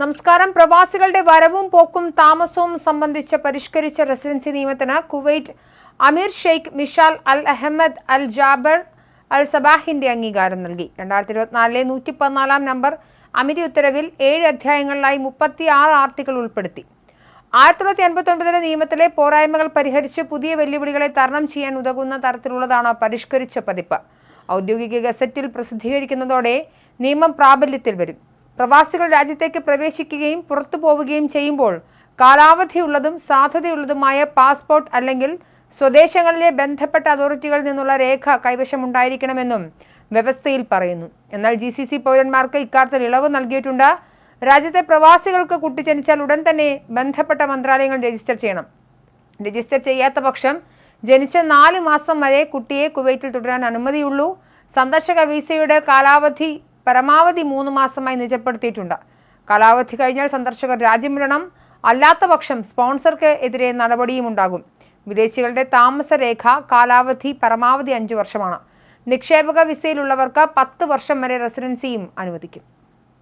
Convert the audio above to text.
നമസ്കാരം. പ്രവാസികളുടെ വരവും പോക്കും താമസവും സംബന്ധിച്ച പരിഷ്കരിച്ച റെസിഡൻസി നിയമത്തിന് കുവൈറ്റ് അമീർ Sheikh Mishal Al Ahmad Al Jaber Al സബാഹിന്റെ അംഗീകാരം നൽകി. രണ്ടായിരത്തി ഇരുപത്തിനാലിലെ നൂറ്റി പതിനാലാം നമ്പർ അമിതി ഉത്തരവിൽ ഏഴ് അധ്യായങ്ങളിലായി മുപ്പത്തി ആറ് ആർട്ടിക്കിൾ ഉൾപ്പെടുത്തി. ആയിരത്തി തൊള്ളായിരത്തി എൺപത്തി ഒൻപതിലെ നിയമത്തിലെ പോരായ്മകൾ പരിഹരിച്ച് പുതിയ വെല്ലുവിളികളെ തരണം ചെയ്യാൻ ഉതകുന്ന തരത്തിലുള്ളതാണ് പരിഷ്കരിച്ച പതിപ്പ്. ഔദ്യോഗിക ഗസറ്റിൽ പ്രസിദ്ധീകരിക്കുന്നതോടെ നിയമം പ്രാബല്യത്തിൽ വരും. പ്രവാസികൾ രാജ്യത്തേക്ക് പ്രവേശിക്കുകയും പുറത്തു പോവുകയും ചെയ്യുമ്പോൾ കാലാവധിയുള്ളതും സാധ്യതയുള്ളതുമായ പാസ്പോർട്ട് അല്ലെങ്കിൽ സ്വദേശങ്ങളിലെ ബന്ധപ്പെട്ട അതോറിറ്റികളിൽ നിന്നുള്ള രേഖ കൈവശമുണ്ടായിരിക്കണമെന്നും വ്യവസ്ഥയിൽ പറയുന്നു. എന്നാൽ ജി സി സി പൗരന്മാർക്ക് ഇക്കാര്യത്തിൽ ഇളവ് നൽകിയിട്ടുണ്ട്. രാജ്യത്തെ പ്രവാസികൾക്ക് കുട്ടി ഉടൻ തന്നെ ബന്ധപ്പെട്ട മന്ത്രാലയങ്ങൾ രജിസ്റ്റർ ചെയ്യണം. രജിസ്റ്റർ ചെയ്യാത്ത പക്ഷം ജനിച്ച നാല് മാസം വരെ കുട്ടിയെ കുവൈറ്റിൽ തുടരാൻ അനുമതിയുള്ളൂ. സന്ദർശക വിസയുടെ കാലാവധി പരമാവധി മൂന്ന് മാസമായി നിജപ്പെടുത്തിയിട്ടുണ്ട്. കാലാവധി കഴിഞ്ഞാൽ സന്ദർശകർ രാജ്യം വിടണം. അല്ലാത്ത പക്ഷം സ്പോൺസർക്ക് എതിരെ നടപടിയും ഉണ്ടാകും. വിദേശികളുടെ താമസരേഖ കാലാവധി പരമാവധി അഞ്ചു വർഷമാണ്. നിക്ഷേപക വിസയിലുള്ളവർക്ക് പത്ത് വർഷം വരെ റെസിഡൻസിയും അനുവദിക്കും.